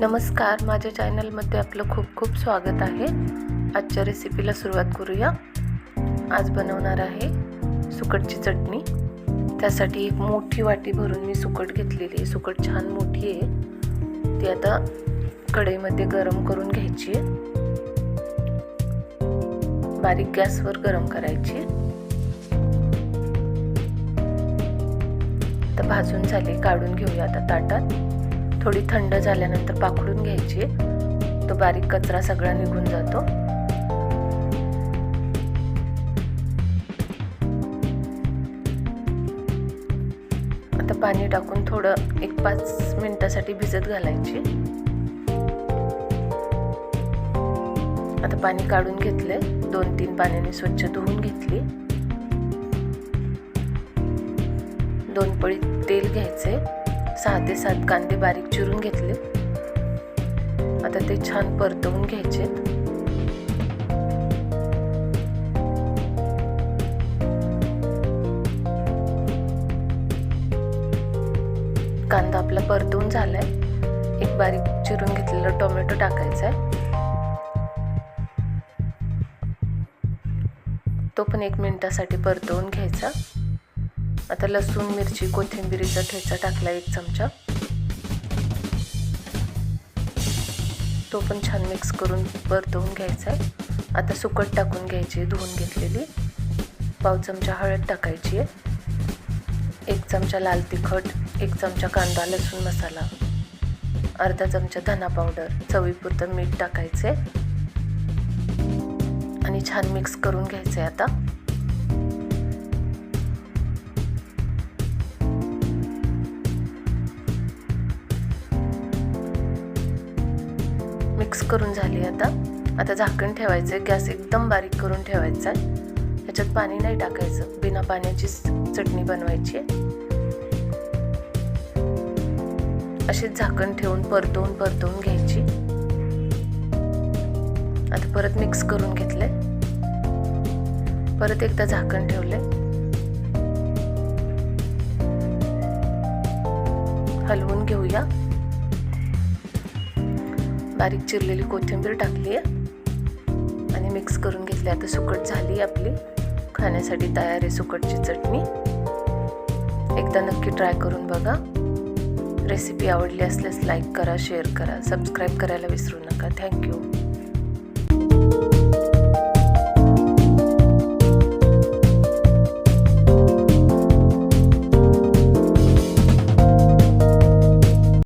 नमस्कार माझ्या चॅनलमध्ये आपलं खूप खूप स्वागत आहे. आजच्या रेसिपीला सुरुवात करूया. आज बनवणार आहे सुकटची चटणी. त्यासाठी एक मोठी वाटी भरून मी सुकट घेतलेली आहे. सुकट छान मोठी आहे. ती आता कढईमध्ये गरम करून घ्यायची आहे. बारीक गॅसवर गरम करायची आता भाजून झाली काढून घेऊया आता ताटात. थोडी थंड झाल्यानंतर पाखडून घ्यायची. तो बारीक कचरा सगळा निघून जातो. आता पाणी टाकून थोडं एक पाच मिनिटासाठी भिजत घालायची. आता पाणी काढून घेतले दोन तीन पाण्याने स्वच्छ धुवून घेतली. दोन पळी तेल घ्यायचे सहा ते सात कांदे बारीक चिरून घेतले. आता ते छान परतवून घ्यायचे. कांदा आपला परतवून झालाय. एक बारीक चिरून घेतलेला टोमॅटो टाकायचा आहे तो पण एक मिनिटासाठी परतवून घ्यायचा. आता लसूण मिरची कोथिंबिरीचा ठेचा टाकला एक चमचा. तो पण छान मिक्स करून परतवून घ्यायचा आहे. आता सुकट टाकून घ्यायची धुवून घेतलेली. पाव चमचा हळद टाकायची आहे. एक चमचा लाल तिखट एक चमचा कांदा लसूण मसाला. अर्धा चमचा धना पावडर चवीपुरतं मीठ टाकायचे आणि छान मिक्स करून घ्यायचं आहे आता. मिक्स करून झाली आता. आता झाकण ठेवायचं आहे गॅस एकदम बारीक करून ठेवायचा आहे. ह्याच्यात पाणी नाही टाकायचं बिना पाण्याची चटणी बनवायची आहे. अशीच झाकण ठेवून परतवून परतवून घ्यायची. आता परत मिक्स करून घेतलंय. परत एकदा झाकण ठेवलंय. हलवून घेऊया. बारीक चिरलेली कोथिंबीर टाकली आहे. आणि मिक्स करून घेतली. आता सुकट झाली आपली. खाण्यासाठी तयार आहे सुकटची चटणी. एकदा नक्की ट्राय करून बघा. रेसिपी आवडली असल्यास लाईक करा शेअर करा. सबस्क्राईब करायला विसरू नका. थँक्यू